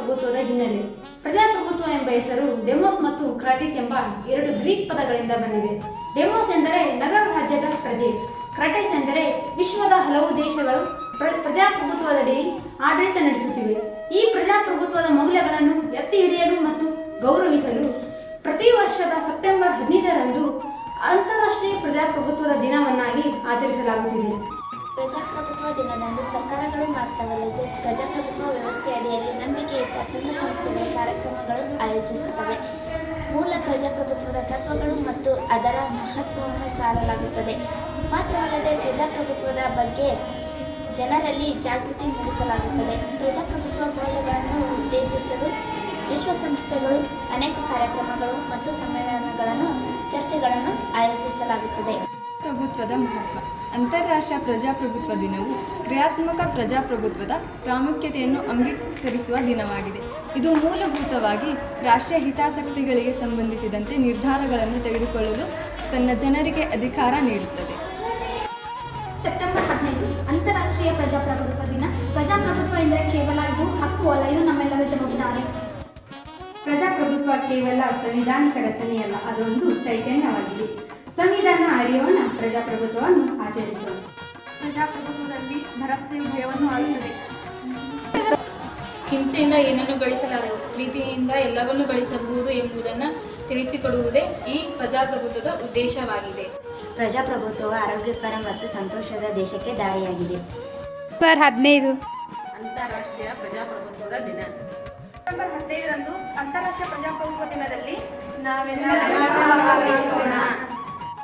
ಪ್ರಜಾಪ್ರಭುತ್ವದ ಹಿನ್ನೆಲೆ. ಪ್ರಜಾಪ್ರಭುತ್ವ ಎಂಬ ಹೆಸರು ಡೆಮೋಸ್ ಮತ್ತು ಕ್ರಾಟಿಸ್ ಎಂಬ ಎರಡು ಗ್ರೀಕ್ ಪದಗಳಿಂದ ಬಂದಿದೆ. ಡೆಮೋಸ್ ಎಂದರೆ ನಗರ ರಾಜ್ಯದ ಪ್ರಜೆ. ಕ್ರಾಟಿಸ್ ಎಂದರೆ ವಿಶ್ವದ ಹಲವು ದೇಶಗಳು ಪ್ರ, ಪ್ರಜಾಪ್ರಭುತ್ವದಡಿ ಆಡಳಿತ ನಡೆಸುತ್ತಿವೆ. ಈ ಪ್ರಜಾಪ್ರಭುತ್ವದ ಮೌಲ್ಯಗಳನ್ನು ಎತ್ತಿ ಹಿಡಿಯಲು ಮತ್ತು ಗೌರವಿಸಲು ಪ್ರತಿ ವರ್ಷದ ಸೆಪ್ಟೆಂಬರ್ ಹದಿನೈದರಂದು ಅಂತಾರಾಷ್ಟ್ರೀಯ ಪ್ರಜಾಪ್ರಭುತ್ವದ ದಿನವನ್ನಾಗಿ ಆಚರಿಸಲಾಗುತ್ತಿದೆ. ಪ್ರಜಾಪ್ರಭುತ್ವ ದಿನದಂದು ಸರ್ಕಾರಗಳು ಸಂಘ ಸಂಸ್ಥೆಗಳ ಕಾರ್ಯಕ್ರಮಗಳು ಆಯೋಜಿಸುತ್ತವೆ. ಮೂಲ ಪ್ರಜಾಪ್ರಭುತ್ವದ ತತ್ವಗಳು ಮತ್ತು ಅದರ ಮಹತ್ವವನ್ನು ಸಾರಲಾಗುತ್ತದೆ. ಮಾತ್ರವಲ್ಲದೆ ಪ್ರಜಾಪ್ರಭುತ್ವದ ಬಗ್ಗೆ ಜನರಲ್ಲಿ ಜಾಗೃತಿ ಮೂಡಿಸಲಾಗುತ್ತದೆ. ಪ್ರಜಾಪ್ರಭುತ್ವ ಮೌಲ್ಯಗಳನ್ನು ಉತ್ತೇಜಿಸಲು ವಿಶ್ವಸಂಸ್ಥೆಗಳು ಅನೇಕ ಕಾರ್ಯಕ್ರಮಗಳು ಮತ್ತು ಸಮ್ಮೇಳನಗಳನ್ನು, ಚರ್ಚೆಗಳನ್ನು ಆಯೋಜಿಸಲಾಗುತ್ತದೆ. ಪ್ರಭುತ್ವದ ಮಹತ್ವ. ಅಂತಾರಾಷ್ಟ್ರೀಯ ಪ್ರಜಾಪ್ರಭುತ್ವ ದಿನವು ಕ್ರಿಯಾತ್ಮಕ ಪ್ರಜಾಪ್ರಭುತ್ವದ ಪ್ರಾಮುಖ್ಯತೆಯನ್ನು ಅಂಗೀಕರಿಸುವ ದಿನವಾಗಿದೆ. ಇದು ಮೂಲಭೂತವಾಗಿ ರಾಷ್ಟ್ರೀಯ ಹಿತಾಸಕ್ತಿಗಳಿಗೆ ಸಂಬಂಧಿಸಿದಂತೆ ನಿರ್ಧಾರಗಳನ್ನು ತೆಗೆದುಕೊಳ್ಳಲು ತನ್ನ ಜನರಿಗೆ ಅಧಿಕಾರ ನೀಡುತ್ತದೆ. ಸೆಪ್ಟೆಂಬರ್ ಹದಿನೈದು ಅಂತಾರಾಷ್ಟ್ರೀಯ ಪ್ರಜಾಪ್ರಭುತ್ವ ದಿನ. ಪ್ರಜಾಪ್ರಭುತ್ವ ಎಂದರೆ ಕೇವಲ ಇದು ಹಕ್ಕು ಅಲ್ಲ ಇದು ನಮ್ಮೆಲ್ಲರ ಜವಾಬ್ದಾರಿ. ಪ್ರಜಾಪ್ರಭುತ್ವ ಕೇವಲ ಸಂವಿಧಾನಿಕ ರಚನೆಯಲ್ಲ ಅದೊಂದು ಚೈತನ್ಯವಾಗಿದೆ. ಸಂವಿಧಾನ ಅರಿಯೋಣ ಪ್ರಜಾಪ್ರಭುತ್ವವನ್ನು ಆಚರಿಸೋಣ. ಪ್ರಜಾಪ್ರಭುತ್ವದಲ್ಲಿ ಭರವಸೆಯು ಭಯವನ್ನು ಆಳುತ್ತದೆ. ಹಿಂಸೆಯಿಂದ ಏನನ್ನು ಗಳಿಸಲಾಗದು ಪ್ರೀತಿಯಿಂದ ಎಲ್ಲವನ್ನೂ ಗಳಿಸಬಹುದು ಎಂಬುದನ್ನು ತಿಳಿಸಿಕೊಡುವುದೇ ಈ ಪ್ರಜಾಪ್ರಭುತ್ವದ ಉದ್ದೇಶವಾಗಿದೆ. ಪ್ರಜಾಪ್ರಭುತ್ವವು ಆರೋಗ್ಯಕರ ಮತ್ತು ಸಂತೋಷದ ದೇಶಕ್ಕೆ ದಾರಿಯಾಗಿದೆ. ಹದಿನೈದು. ಅಂತಾರಾಷ್ಟ್ರೀಯ ಪ್ರಜಾಪ್ರಭುತ್ವದ ದಿನ. ನವೆಂಬರ್ ಹದಿನೈದರಂದು ಅಂತಾರಾಷ್ಟ್ರೀಯ ಪ್ರಜಾಪ್ರಭುತ್ವ ದಿನದಲ್ಲಿ ನಾವೆಲ್ಲ